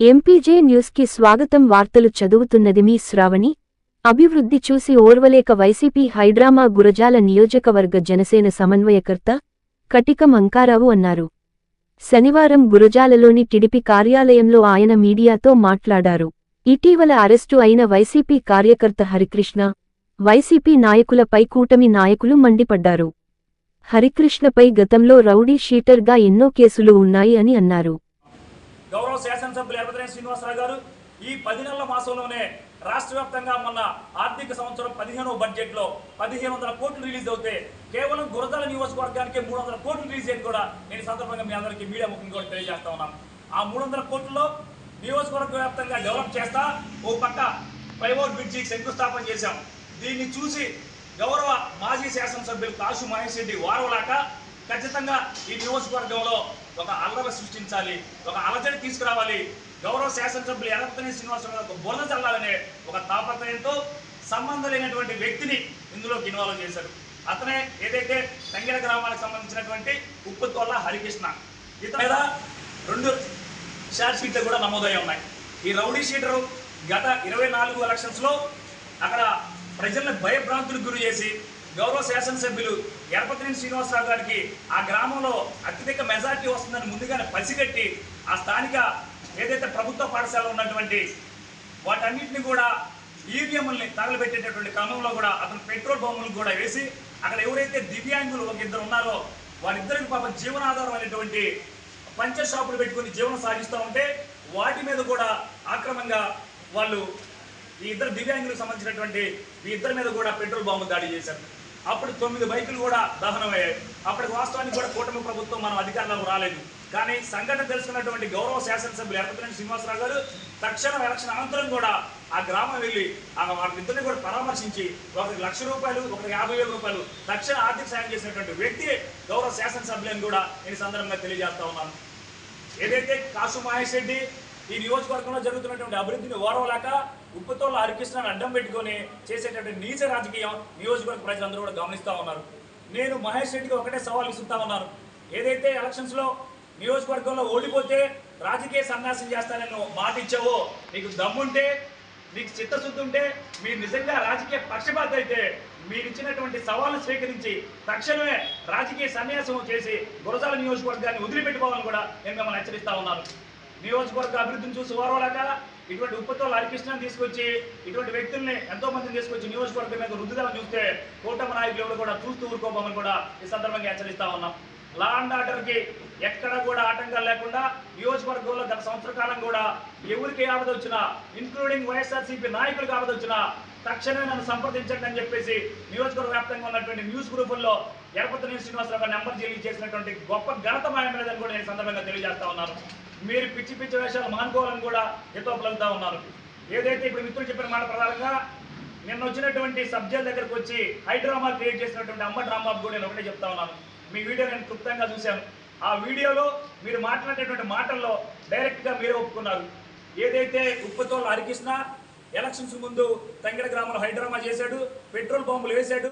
MPJ న్యూస్కి స్వాగతం వార్తలు చదువుతున్నది మీ శ్రావణి. అభివృద్ధి చూసి ఓర్వలేక వైసీపీ హైడ్రామా గురజాల నియోజకవర్గ జనసేన సమన్వయకర్త కటికం అంకారావు అన్నారు. శనివారం గురజాలలోని టిడిపి కార్యాలయంలో ఆయన మీడియాతో మాట్లాడారు. ఇటీవల అరెస్టు అయిన వైసీపీ కార్యకర్త హరికృష్ణ వైసీపీ నాయకులపై కూటమి నాయకులు మండిపడ్డారు. హరికృష్ణపై గతంలో రౌడీ షీటర్గా ఎన్నో కేసులు ఉన్నాయి అని అన్నారు. గౌరవ శాసనసభ్యులు ఎర్రదనే శ్రీనివాసరావు గారు ఈ పది నెలల మాసంలోనే రాష్ట్ర వ్యాప్తంగా మొన్న ఆర్థిక సంవత్సరం పదిహేనవ బడ్జెట్లో పదిహేను వందల కోట్లు రిలీజ్ అవుతే కేవలం గురజాల నియోజకవర్గానికి మూడు వందల కోట్లు రిలీజ్ అయింది కూడా నేను సందర్భంగా మీ అందరికీ మీడియా ముఖంగా కూడా తెలియజేస్తా ఉన్నాను ఆ మూడు వందల కోట్లలో నియోజకవర్గ వ్యాప్తంగా డెవలప్ చేస్తా ఓ పక్క ఫ్లైఓవర్ బ్రిడ్జి శంకుస్థాపన చేశాం. దీన్ని చూసి గౌరవ మాజీ శాసనసభ్యులు కాసు మహేష్ రెడ్డి వారవలాక ఖచ్చితంగా ఈ నియోజకవర్గంలో ఒక అల్లర సృష్టించాలి ఒక అలజడి తీసుకురావాలి. గౌరవ శాసనసభ్యులు ఎర్రపతిని శ్రీనివాసరావు ఒక బురద చల్లాలనే ఒక తాపత్రయంతో సంబంధం లేనటువంటి వ్యక్తిని ఇందులోకి ఇన్వాల్వ్ చేశారు. అతనే ఏదైతే తంగిర గ్రామాలకు సంబంధించినటువంటి ఉప్పుతోళ్ళ హరికృష్ణ ఇతని మీద రెండు షార్ట్ షీట్లు కూడా నమోదై ఉన్నాయి. ఈ రౌడీ షీటరు గత ఇరవై నాలుగు ఎలక్షన్స్లో అక్కడ ప్రజల్ని భయభ్రాంతులకు గురి చేసి గౌరవ శాసనసభ్యులు ఎరపతినేని శ్రీనివాసరావు గారికి ఆ గ్రామంలో అత్యధిక మెజార్టీ వస్తుందని ముందుగానే పసిగట్టి ఆ స్థానిక ఏదైతే ప్రభుత్వ పాఠశాల ఉన్నటువంటి వాటన్నిటిని కూడా ఈవీఎంలని తగలబెట్టేటటువంటి క్రమంలో కూడా అతను పెట్రోల్ బొమ్మలు కూడా వేసి అక్కడ ఎవరైతే దివ్యాంగులు ఒక ఇద్దరు ఉన్నారో వారిద్దరికి పాపం జీవనాధారం అనేటువంటి పంచ షాపులు పెట్టుకుని జీవనం సాగిస్తూ ఉంటే వాటి మీద కూడా ఆక్రమంగా వాళ్ళు ఈ ఇద్దరు దివ్యాంగులకు సంబంధించినటువంటి ఈ ఇద్దరి మీద కూడా పెట్రోల్ బాంబు దాడి చేశారు. అప్పుడు తొమ్మిది బైకులు కూడా దహనమయ్యాయి. అప్పటికి వాస్తవానికి కూడా కూటమి ప్రభుత్వం మనం అధికారంలోకి రాలేదు. కానీ సంఘటన తెలుసుకున్నటువంటి గౌరవ శాసనసభ్యులు ఎర్రపతినేని శ్రీనివాసరావు గారు తక్షణం ఎలక్షన్ అనంతరం కూడా ఆ గ్రామం వెళ్ళి ఆ కూడా పరామర్శించి ఒకరికి లక్ష రూపాయలు ఒకరికి యాభై వేల రూపాయలు తక్షణ ఆర్థిక సాయం చేసినటువంటి వ్యక్తి గౌరవ శాసనసభ్యులను కూడా నేను సందర్భంగా తెలియజేస్తా ఉన్నాను. ఏదైతే కాసు మహేష్ రెడ్డి ఈ నియోజకవర్గంలో జరుగుతున్నటువంటి అభివృద్ధిని ఓడవలేక ఉప్పుతోళ్ళ హరికృష్ణని అడ్డం పెట్టుకొని చేసేటటువంటి నీచ రాజకీయం నియోజకవర్గ ప్రజలందరూ కూడా గమనిస్తూ ఉన్నారు. నేను మహేష్ రెడ్డికి ఒకటే సవాల్ ఇస్తుంటా ఉన్నాను. ఏదైతే ఎలక్షన్స్లో నియోజకవర్గంలో ఓడిపోతే రాజకీయ సన్యాసం చేస్తానని నువ్వు మాట ఇచ్చావో నీకు దమ్ముంటే మీకు చిత్తశుద్ధి ఉంటే మీరు నిజంగా రాజకీయ పక్షపాత అయితే మీరు ఇచ్చినటువంటి సవాళ్ళు స్వీకరించి తక్షణమే రాజకీయ సన్యాసం చేసి గురజాల నియోజకవర్గాన్ని వదిలిపెట్టుకోవాలని కూడా నేను మిమ్మల్ని హెచ్చరిస్తా ఉన్నాను. నియోజకవర్గ అభివృద్ధిని చూసి ఓరవలేక ఇటువంటి ఉప్పుతో హరికృష్ణని తీసుకొచ్చి ఇటువంటి వ్యక్తుల్ని ఎంతో మందిని తీసుకొచ్చి నియోజకవర్గం మీద రుద్దుదలని చూస్తే కూటమి నాయకులు ఎవరు కూడా చూస్తూ ఊరుకోబోమని కూడా ఈ సందర్భంగా హెచ్చరిస్తా ఉన్నాం. లా అండ్ ఆర్డర్కి ఎక్కడ కూడా ఆటంకాలు లేకుండా నియోజకవర్గంలో గత సంవత్సర కాలం కూడా ఎవరికి ఆపద వచ్చినా ఇన్క్లూడింగ్ వైఎస్ఆర్సీపీ నాయకులకు ఆపద వచ్చినా తక్షణమే నన్ను సంప్రదించండి అని చెప్పేసి నియోజకవర్గ వ్యాప్తంగా ఉన్నటువంటి న్యూస్ గ్రూపుల్లో ఎరపతిని శ్రీనివాసరావు నెంబర్ జీలి చేసినటువంటి గొప్ప ఘనత మాయమైనదని కూడా నేను ఈ సందర్భంగా తెలియజేస్తా ఉన్నాను. మీరు పిచ్చి పిచ్చి వేషాలు మానుకోవాలని కూడా హితోపలుగుతా ఉన్నాను ఏదైతే ఇప్పుడు మిత్రులు చెప్పిన మాట ప్రధానంగా నిన్న వచ్చినటువంటి సబ్జెక్ట్ దగ్గరకు వచ్చి హైడ్రామా క్రియేట్ చేసినటువంటి అమ్మ డ్రామా కూడా నేను ఒకటే చెప్తా ఉన్నాను. మీ వీడియో నేను క్లుప్తంగా చూశాను. ఆ వీడియోలో మీరు మాట్లాడేటువంటి మాటల్లో డైరెక్ట్గా మీరే ఒప్పుకున్నారు. ఏదైతే ఉప్పుతో హరికృష్ణ ఎలక్షన్స్ ముందు తంగిడ గ్రామంలో హైడ్రామా చేశాడు పెట్రోల్ బాంబులు వేశాడు